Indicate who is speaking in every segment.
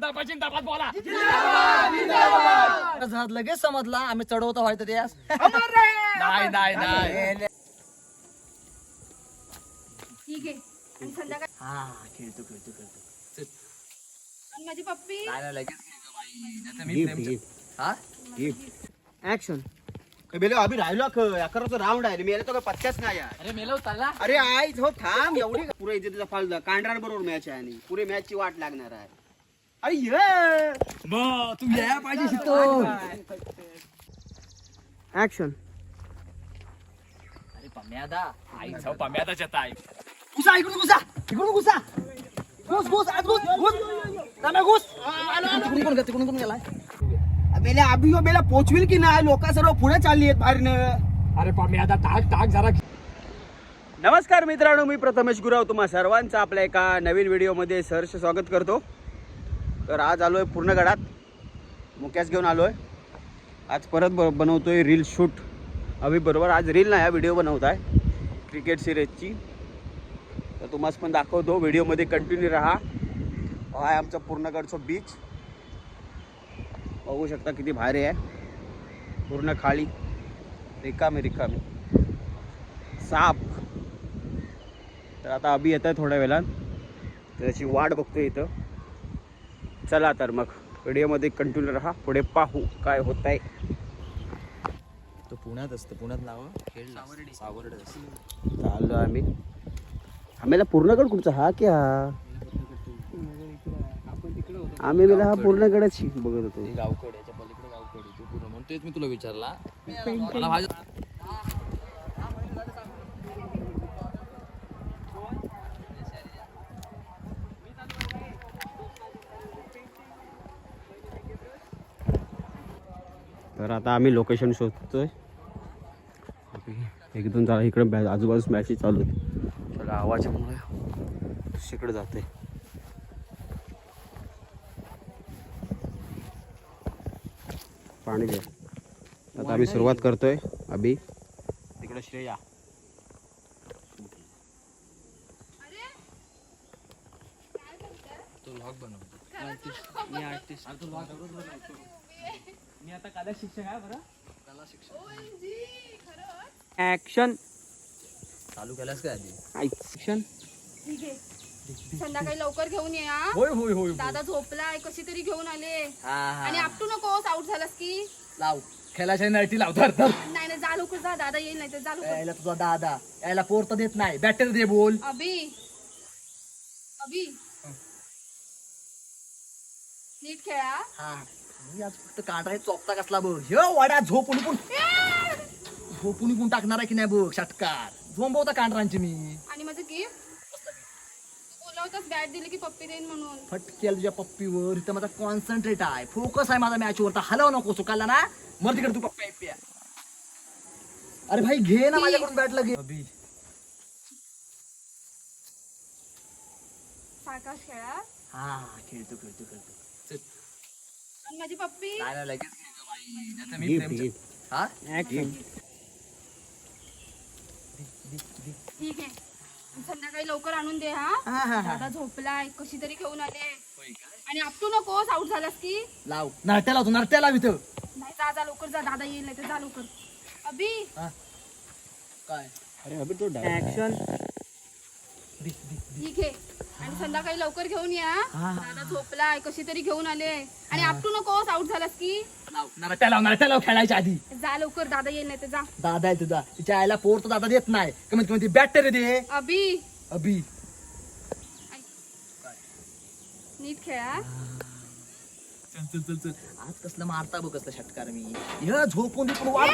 Speaker 1: जिंदाबाद जिंदाबाद बोला.
Speaker 2: झालं लगेच समजला आम्ही चढवतो व्हायचं ते आज.
Speaker 1: नाही नाही नाही.
Speaker 3: ठीक आहे. आणि संध्याकाळी
Speaker 2: हा खेळतो खेळतो खेळतो.
Speaker 3: आणि माझी पप्पी?
Speaker 2: नाही नाही, लगेच खेळतो बाई. नाहीतर मी प्रेम- हा?
Speaker 4: ऍक्शन बेले अभि राहिलो अकराचा राऊंड आहे. मी तो काय पत्त्याच नाही आहे
Speaker 2: अरे मेलो चालला
Speaker 4: अरे आई हो थांब. एवढी पुरे इथे फाल कांड्रान बरोबर मॅच आहे आणि पुरे मॅच ची वाट लागणार आहे. अरे
Speaker 1: मग तू यायला पाहिजे
Speaker 4: ऍक्शन
Speaker 2: अरे पम्यादा
Speaker 1: आई जाऊ पम्यादा आहे
Speaker 4: घुसा इकडून घुसा. इकडून घुसा. घुस घुस आज घुस घुस. दम्या घुस.
Speaker 2: तिकडून कोण तिकडून कोण गेलाय.
Speaker 4: बेले अभि हो बेला पोचविल की नाही? लोक सर्व पुढे चालली आहेत बाहेरनं.
Speaker 1: अरे पम्यादा टाक टाक जरा.
Speaker 4: नमस्कार मित्रांनो मी प्रथमेश गुराव. तुम्हा सर्वांचं आपल्या एका नवीन व्हिडिओमध्ये सहर्ष स्वागत करतो. तर आज आलो आहे पूर्णगडात मुक्यास घेऊन आलो आहे आज परत ब बनवतो आहे रील शूट अभि बरोबर आज रील नाही हा व्हिडिओ बनवत आहे. क्रिकेट सिरीजची तर तुम्हाला पण दाखवतो व्हिडिओमध्ये कंटिन्यू राहा. हा आहे आमचा पूर्णगडचं बीच बघू शकता किती भारी आहे. पूर्ण खाली. रिकामी रिकामी. साप. तर आता अभि येत आहे थोड्या वेळात त्याची वाट बघतो इथं. चला तर मग व्हिडिओमध्ये कंटिन्यू राहा पुढे पाहू काय होत आहे
Speaker 2: तो पुण्यात असतो पुण्यात नाव खेळ सावर्डे. असतं.
Speaker 4: चाललो आम्ही. आम्हाला पूर्णगड कुठचा? हा की हा? आम्ही मेला हा पूर्णगडच बघत होतो.
Speaker 2: गावकड याच्या पलीकडे गावकड तो पूर्ण म्हणून तेच मी तुला विचारला.
Speaker 4: तर आता आम्ही लोकेशन शोधतोय. एक दोन जरा इकडे बॅ- आजूबाजूस मॅचेस चालू आहेत. तर आवाजामुळे तिकडे जाते पाणी आता आम्ही सुरुवात करतोय. अभि. तिकडे श्रेया.
Speaker 2: तो व्लॉग बनवतो.
Speaker 1: मी आता कदा शिक्षक आहे बरं?
Speaker 2: कला शिक्षण
Speaker 4: ऍक्शन
Speaker 2: चालू केलास काय आधी?
Speaker 4: ऍक्शन
Speaker 3: ठीक आहे. संध्याकाळी लवकर घेऊन ये हा.
Speaker 2: होय होय होय
Speaker 3: दादा झोपलाय कशी तरी घेऊन आले.
Speaker 2: हा
Speaker 3: आणि
Speaker 2: हा
Speaker 3: आपटू नकोस आउट झालास की.
Speaker 2: लाव. खेळाच्या नळटी लावतो अर्थ
Speaker 3: नाही नाही जा लवकर जा दादा येईल नाही तर जा लवकर.
Speaker 2: यायला तुझा दादा. यायला पोर तर देत नाही. बॅटर दे बोल.
Speaker 3: अभि. अभि. नीट खेळा.
Speaker 2: हा. मी आज फक्त चोपता कसला बघ. ह्यो वाड्या झोपून पण झोपून पण टाकणार आहे की नाही बघ षटकार. झोंबवता कांडरांची मी.
Speaker 3: आणि माझं गिफ्ट बॅट दिली की पप्पी देईन म्हणून.
Speaker 2: फटकेल तुझ्या पप्पीवर. इथं माझा कॉन्सन्ट्रेट आहे. फोकस आहे माझा मॅचवर तर हलव नको चुकायला ना. मर तिकडे तू पप्पी ऐप्या अरे भाई घे ना माझ्याकडून बॅट लगे अभि.
Speaker 3: खेळा.
Speaker 2: हा खेळतो खेळतो खेळतो. चल.
Speaker 3: आणि माझी पप्पी?
Speaker 2: नाही नाही, लगेच खेळतो बाई. नाहीतर मी प्रेम- हा?
Speaker 4: ऍक्शन
Speaker 3: ठीक आहे. आणि संध्याकाळी लवकर आणून दे हा?
Speaker 2: हा, हा, हा.
Speaker 3: दादा झोपलाय कशी तरी घेऊन आले आणि आपटू नकोस आउट झालास की?
Speaker 2: लाव. नरट्या लावतो नरट्या लाव इथं.
Speaker 3: नाही जा जा लवकर जा. दादा येईल नाही तर जा लवकर. अभि.
Speaker 2: काय?
Speaker 4: अरे अभि तो ऍक्शन
Speaker 3: ठीक आहे. आणि संध्याकाळी लवकर घेऊन या. दादा झोपलाय कशी तरी घेऊन आले. आणि आपटू नकोस आउट झालास की?
Speaker 2: खेळायच्या आधी.
Speaker 3: जा लवकर दादा येईल नाही तर जा.
Speaker 2: दादा आहे तुझा. तिच्या आईला पोर तर दादा देत नाही. कमीत कमी ती बॅटर दे.
Speaker 3: अभि.
Speaker 2: अभि.
Speaker 3: नीट खेळा
Speaker 2: चल चल चल चल. आज कसलं मारता बघ कसलं षटकार मी. ह्य झोपून पण वाढ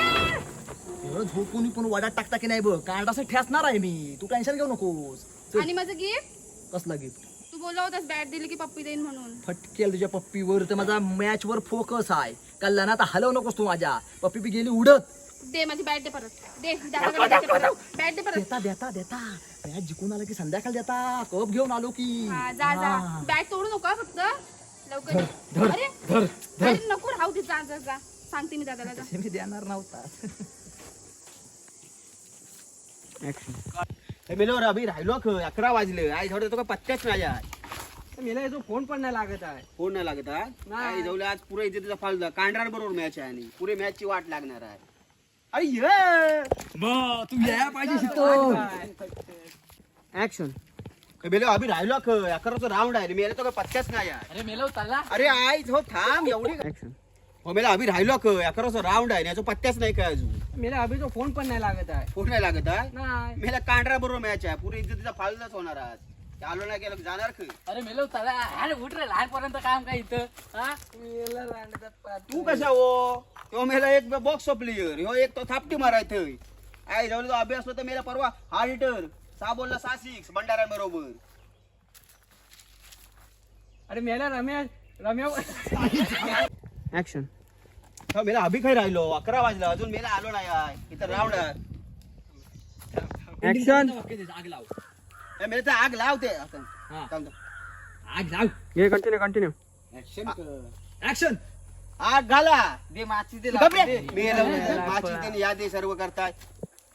Speaker 2: झोपून पण वाड्यात टाकता की नाही बघ. कांडाचं ठेसणार आहे मी. तू टेन्शन घेऊ नकोस.
Speaker 3: आणि माझं गिफ्ट
Speaker 2: कसला गिफ्ट
Speaker 3: तू बोलला होतास बॅट दिली की पप्पी देईन म्हणून.
Speaker 2: फटकेल तुझ्या पप्पीवर तर माझा मॅच वर फोकस आहे. कल्ला ना आता हलव नकोस तू माझ्या. पप्पी बी गेली उडत.
Speaker 3: दे माझी बॅट दे परत. दे दादाकडे बॅट दे परत. बॅट दे परत.
Speaker 2: देता देता देता. मॅच जिंकून आलं की संध्याकाळ देता. कप घेऊन आलो की.
Speaker 3: हा जा जा.
Speaker 2: हा.
Speaker 3: बॅट तोडू नका फक्त. लवकर
Speaker 2: धर,
Speaker 3: अरे
Speaker 2: धर धर.
Speaker 3: अरे नको राहू दे. जा जा जा. सांगते मी दादाला जा
Speaker 2: तसे मी देणार नव्हता.
Speaker 4: मेलो अभि राहिलो अकरा वाजले आई थोडं तो पत्त्याच नाही आहे
Speaker 2: मेला याचा फोन पण नाही लागत आहे
Speaker 4: फोन नाही लागत आहे
Speaker 2: नाही.
Speaker 4: काय जाऊले आज पुरे इज्जतीचा फालदा बरोबर मॅच आहे आणि पुरे मॅचची वाट लागणार आहे अरे ये
Speaker 2: मग तू यायला पाहिजे शिकतो
Speaker 5: ऍक्शन
Speaker 4: मेलो अभि राहिलो ख अकराचा राऊंड आहे मेला तो पत्त्याच नाही आहे
Speaker 2: अरे मेलो चालला
Speaker 4: अरे आई हो थांब एवढी
Speaker 5: ऍक्शन
Speaker 4: हो मेला अभि राहिलो ख अकराचं राऊंड आहे याचा पत्त्याच नाही काय अजून?
Speaker 2: मेला अभिचा फोन पण नाही लागत आहे.
Speaker 4: फोन नाही लागत आहे?
Speaker 2: नाही.
Speaker 4: मेला कांडरा बरोबर मॅच आहे पुरे इज्जतीचा फालदाच होणार आज. ते आलो नाही गेलो की जाणार ख
Speaker 2: अरे मेलो चालला अरे उठ रे लहानपर्यंत काम काय इथं? हा? मेला
Speaker 4: तू कसा हो? तो मेला एक बॉक्स प्लेयर ह्यो एक तो थापटी माराय थंय आई जाऊन तो अभ्यास होता मेला परवा हा हिटर सहा बोलला सहा सिक्स भंडारा बरोबर.
Speaker 2: अरे मेला रमेश रम्या
Speaker 5: ऍक्शन
Speaker 4: हो मेला अभि खाई राहिलो. अकरा वाजला. अजून मेला आलो नाही आहे. इथं राऊंड
Speaker 5: ऍक्शन
Speaker 2: आग लाव.
Speaker 4: मेला तर आग लावते आता.
Speaker 2: हा.
Speaker 4: थांब,
Speaker 2: आग लाव.
Speaker 5: ये कंटिन्यू कंटिन्यू
Speaker 2: ऍक्शन
Speaker 4: आग घाला.
Speaker 2: दे माची दे
Speaker 4: गप रे. मेलं, माची त्याने यादी सर्व करताय.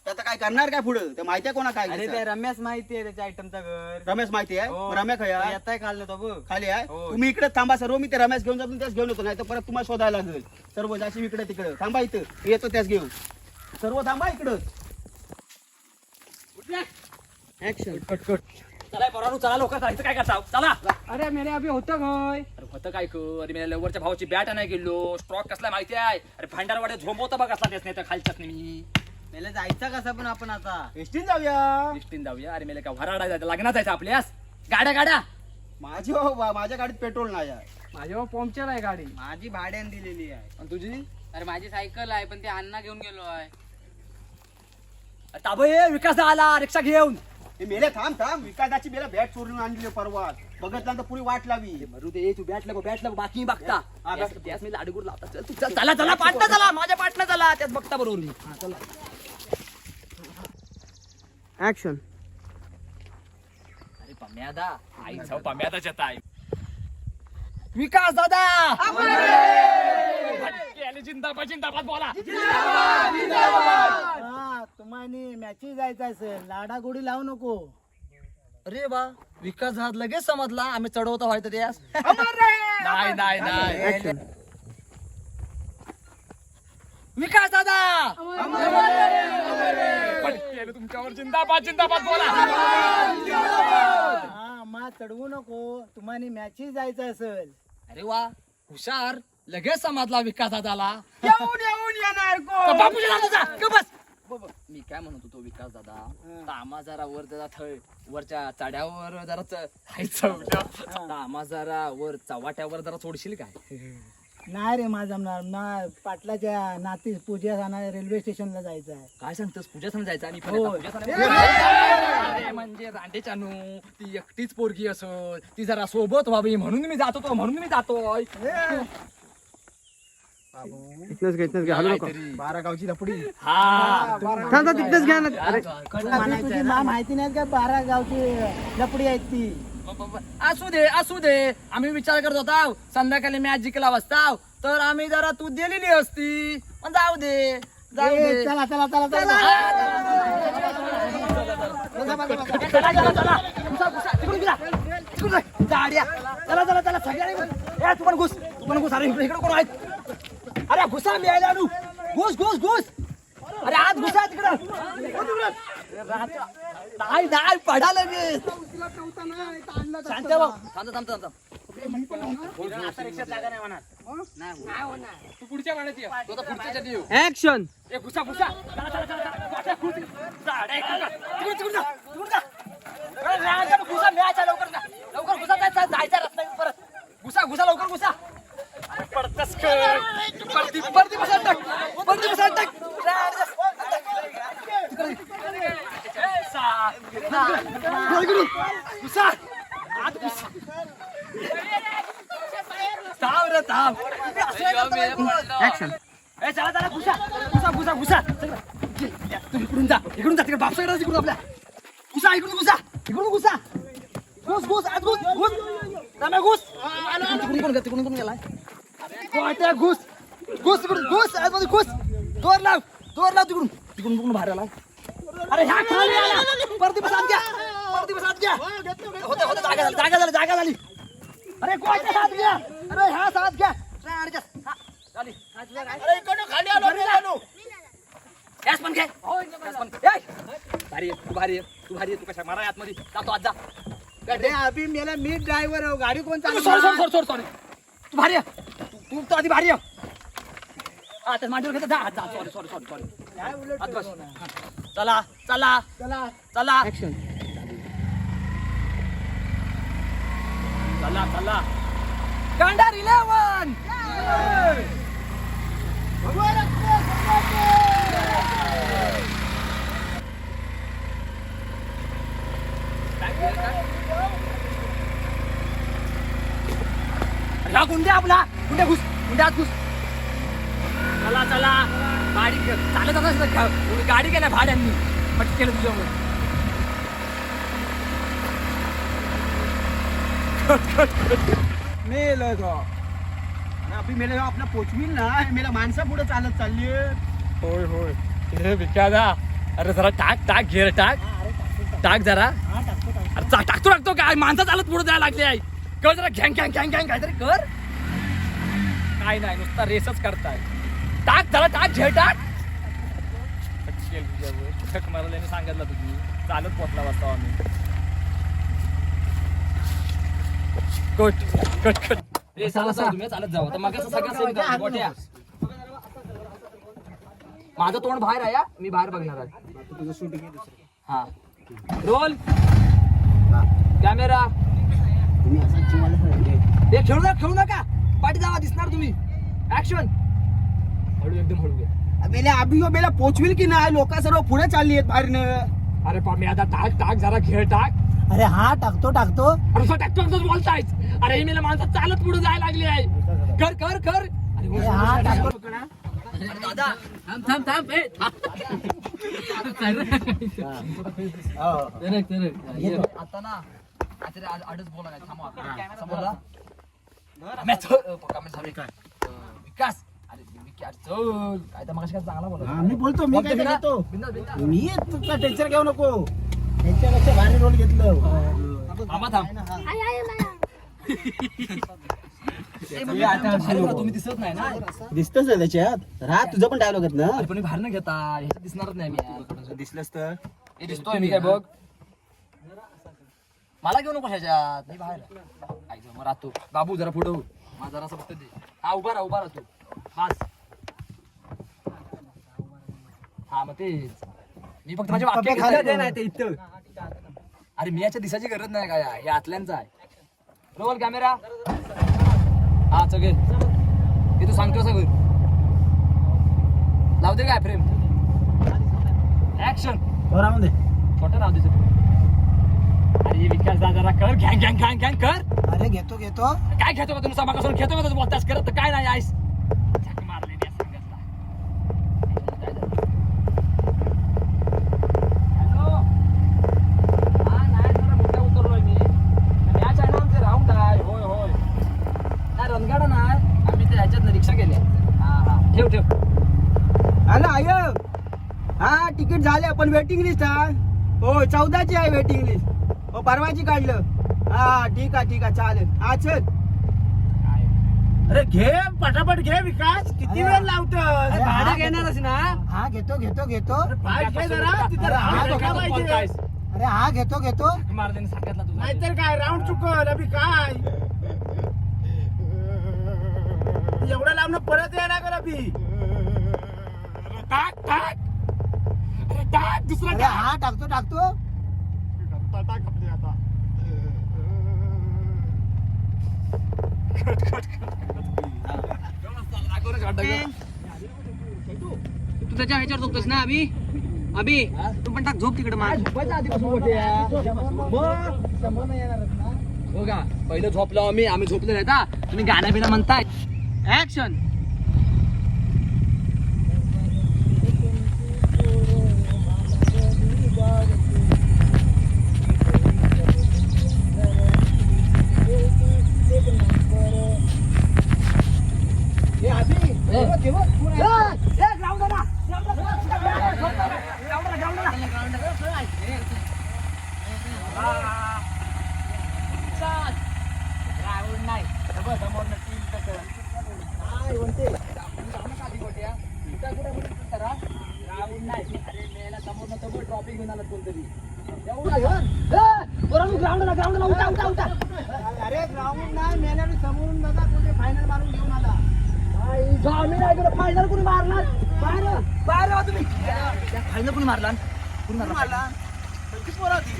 Speaker 4: ते आता काय करणार काय पुढं? ते माहिती आहे कोणा काय
Speaker 2: अरे? ते रम्यास माहिती आहे त्याच्या आयटमचा घर.
Speaker 4: रमेश माहिती आहे?
Speaker 2: हो.
Speaker 4: रम्या खया?
Speaker 2: येताय काढलं तो बघ.
Speaker 4: खाली आहे?
Speaker 2: हो.
Speaker 4: तुम्ही इकडे थांबा सर्व मी ते रमेश घेऊन जातो त्याच घेऊन येतो नाही तर परत तुम्हाला शोधायला लागेल. सर्व जाशी इकडे तिकडे. थांबा इथं. मी येतो त्याच घेऊन. सर्व थांबा इकडं.
Speaker 5: ऍक्शन
Speaker 2: चला पोरांनो चला लोक जायचं काय करता? चला. अरे मेरे अभि होतं काय अरे होतं काय कर अरे मेल्या लवरच्या भावाची बॅट नाही गेलो. स्टॉक कसला माहिती आहे? अरे भांडारवाड्यात झोंबवता बघ कसला त्याच नाही तर खालच्याच मी. मेला जायचा कसा पण आपण आता.
Speaker 4: एसटीन जाऊया.
Speaker 2: लिस्टीन जाऊया. अरे मेला काय वराडा जायचं लग्नात जायचं आपल्यास? गाड्या गाड्या.
Speaker 4: माझी हो बा- माझ्या गाडीत पेट्रोल नाही आहे.
Speaker 2: माझ्या पंक्चर आहे गाडी.
Speaker 4: माझी भाड्याने दिलेली आहे.
Speaker 2: आणि तुझी?
Speaker 1: अरे माझी सायकल आहे पण ते अण्णा घेऊन गेलो आहे.
Speaker 2: ताबे विकास आला रिक्षा घेऊन.
Speaker 4: हे मेले थांब थांब. विकासाची मेला बॅट चोरून आणली परवा बघितल्यानंतर पुरी वाट लावी.
Speaker 2: मरू दे तू बॅट लगो बॅट लगो बाकी बघता.
Speaker 4: हा,
Speaker 2: त्यास- त्यास मी लाडगुड लावता. चल तू चल चला चला पाटणा चला. माझ्या पाटणा चला त्यात बघता बरोबर मी. हा, चला.
Speaker 5: ऍक्शन
Speaker 2: अरे पम्यादा आई जाऊ पम्यादाच्या ताई. विकास दादा! भटके जिंदाबाद जिंदाबाद बोला.
Speaker 5: तुम्हाला मॅची जायचं असेल. लाडागोडी लावू नको.
Speaker 2: अरे बा विकास झाला लगेच समजला. आम्ही चढवतो व्हायचं त्यास नाही नाही नाही. विकास दादा! भटके तुमच्यावर. जिंदाबाद जिंदाबाद बोला.
Speaker 5: हा मा चढवू नको. तुम्हाला मॅची जायचं असेल.
Speaker 2: अरे वा हुशार. लगेच समजला विकास दादाला.
Speaker 4: येऊन येऊन येणार
Speaker 2: का बापूजी दादा जा, का बस. मी काय म्हणत होतो विकास दादा? तामा जरा वर जरा थळ. वरच्या चाड्यावर जरा च- हाय चवड्या. तामा जरा वर चव्हाट्यावर जरा सोडशील काय?
Speaker 5: नाही रे माझा जमणार ना पाटलाच्या नाती पूजा जाणार रेल्वे स्टेशनला जायचं आहे.
Speaker 2: काय सांगतोस? पूजा सण जायचं आणि पण
Speaker 5: होय.
Speaker 2: आता पूजा सण- अरे म्हणजे रांडेचानू ती एकटीच पोरगी असो ती जरा सोबत व्हावी म्हणून मी जातो तो म्हणून मी जातोय.
Speaker 5: इथनच घे इथनच घे हलू नको.
Speaker 4: बारा गावची लपडी.
Speaker 2: हा.
Speaker 5: थांब थांब तिथनच घ्या ना. माहिती नाही का बारा गावची लपडी आहेत ती?
Speaker 2: असू दे असू दे. आम्ही विचार करत होता संध्याकाळी मॅच जिंकला वाजता तर आम्ही जरा तू दिलेली असती. पण जाऊ दे जाऊ दे.
Speaker 5: चला चला चला चला.
Speaker 2: चला. चला चला घुसा, तू पण तू पण अरे इकडे इकडे कोण आहेत? अरे घुसा मी घुस घुस घुस. अरे आत घुसा तिकडं. नाही नाही पडा लगेच. शांत बघ. थांब थांब थांब थांब. आता रिक्षात जागा नाही होणार नाही होणार तू पुढच्या पाण्यात ये तू आता पुढच्या ह्याच्यात येऊ
Speaker 5: ऍक्शन
Speaker 2: ए घुसा घुसा चला चला चला चला वाट्या घुस. जा जा अरे घुसा मॅच आहे लवकर जा. लवकर घुसा जायचा जायचा रस्ता परत. घुसा घुसा लवकर घुसा. अरे पडतस कर पडती पडती घुसा टाक पडती घुसा टाक तिकडे. ए चला चला घुसा घुसा घुसा घुसा इकडून जा इकडून जा तिकडे बापसाकडे इकडून आपल्या घुसा इकडून घुसा इकडून घुसा घुस घुस आज घुस घुस रामा घुस तिकडून कोण तिकडून कोण गेला वाट्या घुस घुस इकडून घुस आजमध्ये घुस दोर लाव दोर लाव अरे ह्या खाली आला. परती बसात घ्या. परती बसात घ्या. होते होते जागा झाली जागा झाली जागा झाली. अरे कोणचा साथ घ्या? अरे ह्या साथ घ्या. हा. हा, काय?
Speaker 5: अरे इकडनं खाली आलो मी आलो.
Speaker 2: गॅस पण घे गॅस पण! भारी आहे तू भारी आहे तू भारी आहे तू कशा मारा आतमध्ये. जातो आज जा.
Speaker 4: अरे अभि मेला मी ड्रायव्हर आहे गाडी कोण
Speaker 2: sorry sorry sorry sorry sorry तू भारी आहे. तू- तू तर आधी भारी आहे. हा त्या मांडीवर घेता जा जा सॉरी सॉरी सॉरी सॉरी आत बस. चला चला चला. चला. चला चला. कांडार इलेवन गुंड्या आपला. गुंड्या घुस गुंड्यात घुस. चला चला. गाडी घे- चालत घ्या- गाडी गेल्या भाड्यांनी. पटक केलं तुझ्यावर
Speaker 4: मेलं अभि मेला आपला पोचवील ना. मेला माणसा पुढे चालत चालली
Speaker 2: होय होय. हे भिकादा. अरे जरा टाक टाक घेर टाक. टाक जरा. अरे टाकतो टाकतो. काय माणसं चालत पुढे जायला लागली आहे. कर जरा घॅंग घॅंग घॅंग घॅंग काहीतरी कर. काय नाही नुसता रेसच करताय. टाक जरा टाक झे टाक. तुझ्यावर. सांगितलं तुम्ही चालत पोचला वाजता आम्ही. कट कट कट ए चालत जा तुम्ही चालत जाऊ आता मग सगळं गोट्या. माझं तोंड बाहेर आहे हा. मी बाहेर बघणार आहे. हा. रोल. कॅमेरा. हे खेळू नका खेळू नका. पाठी जावा दिसणार तुम्ही. ऍक्शन हळू एकदम हळू घे.
Speaker 4: मेला अभि मेला पोचवील की नाही? लोक सर्व पुढे चालली आहेत बाहेरनं.
Speaker 2: अरे पण मी आता टाक टाक जरा खेळ टाक.
Speaker 6: अरे हा टाकतो टाकतो.
Speaker 2: अरे तो टाकतो टाकतोच बोलतायच अरे ही मला माणसं चालत पुढे जायला लागली आहे कर कर कर. अरे हो,
Speaker 6: अरे हा टाकतो.
Speaker 2: अरे दादा थांब थांब थांब ए आता ना आड- आडच बोला नाही थांबा समोरला. अ, विकास. चल. काय तर काय चांगला बोला
Speaker 6: मी बोलतो मी काय
Speaker 2: बिंदास,
Speaker 6: करतो
Speaker 2: बिंदास, बिंदास.
Speaker 6: मी तुझा टेन्शन घेऊ नको. त्याच्यापेक्षा भारी रोल घेतलं.
Speaker 2: थांबा बाहेर बघा, तुम्ही दिसत नाही ना.
Speaker 6: दिसतच ना त्याच्यात. राहा तुझं पण डायलॉग आहेत ना?
Speaker 2: पण मी बाहेर न घेता. ह्याच्यात दिसणारच नाही मी. यार.
Speaker 4: दिसलंच तर.
Speaker 2: हे दिसतोय मी काय बघ. मला घेऊ नको ह्याच्यात. मी बाहेर आहे. आई मग राहतो बाबू जरा पुढं हो. माझा जरा असं फक्त दे. हा उभा राहा उभा राहतो बस. हा मग तेच मी फक्त माझे वाक्य
Speaker 6: खाली
Speaker 2: घेतले
Speaker 6: ठेव.
Speaker 2: नाही ते इथं. अरे मी याच्या दिसाची गरज नाही काय हे आतल्यांचा आहे. Roll camera. हा सगळे हे तू सांगतो सगळं लावते काय फ्रेम? ऍक्शन
Speaker 6: हो, राहून दे.
Speaker 2: छोटा राहू दे सगळं. अरे विकास दादा कर. घॅंग घॅंग घॅंग घॅंग कर.
Speaker 6: अरे घेतो घेतो.
Speaker 2: काय खेळतो का तुम्ही सभापासून खेळतो का बोलतास करत तर काय नाही आईस झक मारले त्या संघातला. हॅलो हा नाही जरा मोठ्या उतरलोय मी मॅच आहे ना आमचे राऊंड आहे होय होय नाही रणगाडा नाही आम्ही ते ह्याच्यात रिक्षा केली हा हा ठेव ठेव
Speaker 4: हॅलो आय हा तिकीट झाले पण वेटिंग लिस्ट हा? हो चौदाची आहे वेटिंग लिस्ट हो परवाची काढलं. हा ठीक आहे ठीक आहे चालेल. हा चल.
Speaker 6: अरे घे पटापट घे विकास. किती वेळ लावतो
Speaker 2: अरे भाडं घेणारच ना.
Speaker 6: हा घेतो घेतो घेतो.
Speaker 2: पाय घे जरा तिथं
Speaker 6: अरे, हा,
Speaker 2: पाहिजे.
Speaker 6: अरे हा घेतो घेतो.
Speaker 2: मारल्याने सांगितलं तुझा.
Speaker 6: नाहीतर काय राऊंड चुकल अभि काय? एवढं लावणं परत येणार कर अभि
Speaker 2: टाक टाक. अरे टाक दुसरा
Speaker 6: अरे
Speaker 2: टाक.
Speaker 6: हा टाकतो. टाकतो
Speaker 1: तू त्याच्या ह्याच्यावर झोपतोस ना अभि? अभि तू पण टाक झोप तिकडे मार
Speaker 2: हो का पहिलं झोपलो आम्ही आम्ही झोपलो नाही का तुम्ही गाणं बिणं म्हणताय.
Speaker 1: ऍक्शन
Speaker 2: रावण नाही कोणतरी
Speaker 7: ग्राउंडला ग्राउंडला उठा उठा उठा
Speaker 6: अरे ग्राउंड नाही मेल्याने समोरून बघा कोणी फायनल मारून घेऊन आला
Speaker 7: आम्ही नाही गेलो फायनल कुणी मारणार बाहेर बाहेर राहा तुम्ही
Speaker 2: फायनल कोणी मारला कोणी मारला
Speaker 6: मारला किती पोरं होती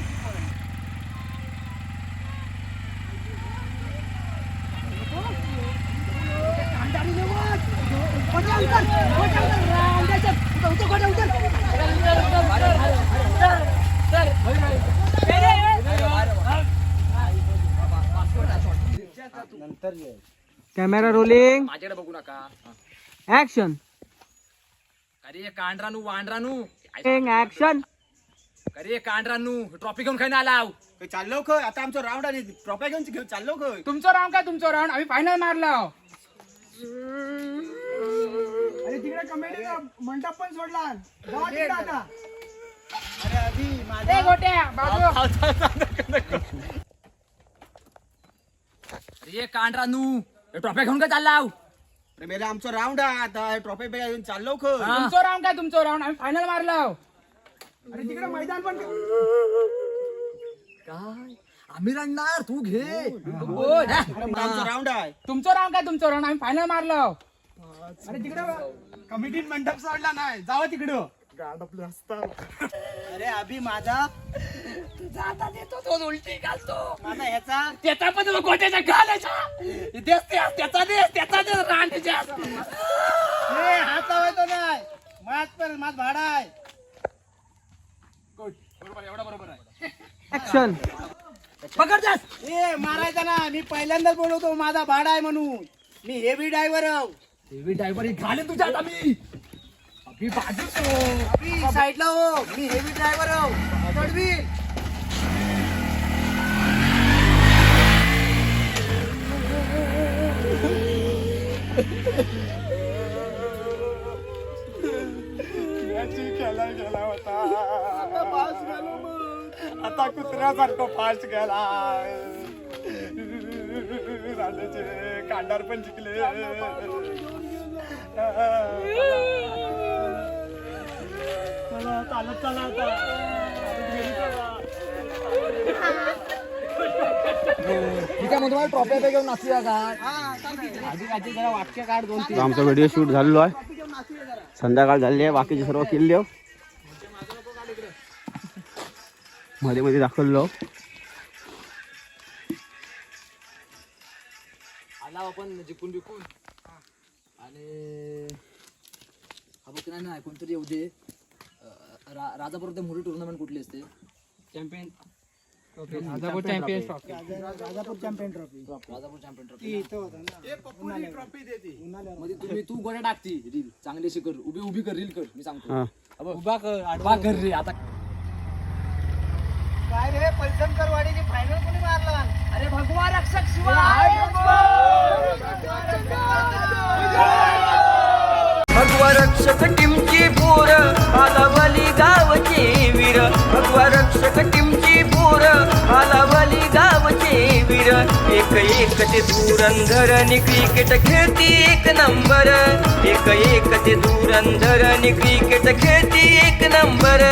Speaker 1: कॅमेरा रोलिंग.
Speaker 2: माझ्याकडे बघू नका.
Speaker 1: ऍक्शन
Speaker 2: अरे कांडरानू वांडरानू.
Speaker 1: ऍक्शन
Speaker 2: अरे कांडरानू. ट्रॉफी घेऊन खाय ना आलाव
Speaker 4: चाललो खय आता आमचं राऊंड आली. ट्रॉफी घेऊन घेऊन चाललो खय
Speaker 6: तुमचं राऊंड काय? तुमचं राऊंड आम्ही फायनल मारला.
Speaker 7: कमेंट मंडप पण सोडला. जावा तिकडे आता.
Speaker 6: ए गोट्या बाजू
Speaker 2: अरे कांडरानू ट्रॉफी घेऊन काय चाललाव?
Speaker 4: अरे मेला आमचं राऊंड आहे आता. ट्रॉफी घेऊन चाललो
Speaker 6: तुमचं राऊंड काय तुमचं राऊंड आम्ही फायनल मारला
Speaker 7: अरे तिकडे मैदान पण
Speaker 2: काय? आम्ही रडणार. तू घे.
Speaker 4: आमचं राऊंड आहे.
Speaker 6: तुमचं राऊंड काय तुमचं राऊंड आम्ही फायनल मारला
Speaker 7: अरे तिकडे कमिटीत मंडप सोडला नाही. जावा तिकडं.
Speaker 6: अरे अभि माझा. जाता देतो तो उलटी घालतो. माझा ह्याचा. त्याचा पण गोट्याच्या घालायचा त्याचा त्याचा दे त्याचा दे रांडच्या हात लावायचो नाही. माझ पण माझ भाडा आहे.
Speaker 1: ऍक्शन
Speaker 7: पकड जास.
Speaker 6: ए मारायचा ना. मी पहिल्यांदाच बोलवतो माझा भाडा आहे म्हणून. मी हेवी ड्रायव्हर
Speaker 2: हेवी ड्रायव्हर घाले तुझ्या आता मी
Speaker 6: मी बाजू साईडला हो. मी हेवी ड्रायव्हर चढवी.
Speaker 8: आता कुत्र्यासारखं फास्ट गेला राजाचे कांडार पण जिंकले. चला, चालत चला आता घरी चला.
Speaker 2: ठीक आहे मग तुम्हाला ट्रॉफी घेऊन नाचूया का आधी काची जरा वाक्य काढ दोन
Speaker 4: आता आमचा व्हिडिओ शूट झालेलो आहे संध्याकाळ झाली आहे बाकीचे सर्व किल्ले हो. मध्ये मध्ये दाखवलो
Speaker 2: आला आपण जिंकून बिकून आणि हा बघ नाही नाही कोणतरी येऊ दे. रा- राजापूर ते मोठी टुर्नामेंट कुठली असते?
Speaker 1: Champion
Speaker 6: Rajapur champion trophy
Speaker 7: Rajapur champion trophy
Speaker 2: Rajapur champion trophy तुम्ही तू. गोड्या टाकती रील. चांगली अशी कर उभी उभी कर रील कर मी सांगतो.
Speaker 4: हा.
Speaker 2: बघ. उभा कर रे आता.
Speaker 6: काय रे वाडीची फायनल कोणी मारला? अरे भगवा रक्षक शिवाय!
Speaker 9: भगवा रक्षक टिमची पोर आलावली गावचे वीर. भगवा रक्षक टीमची पोर आलावली गावचे वीर. एक एक ते धुरंधर नि क्रिकेट खेळती एक नंबर एक एक ते धुरंधर नि क्रिकेट खेळती एक नंबर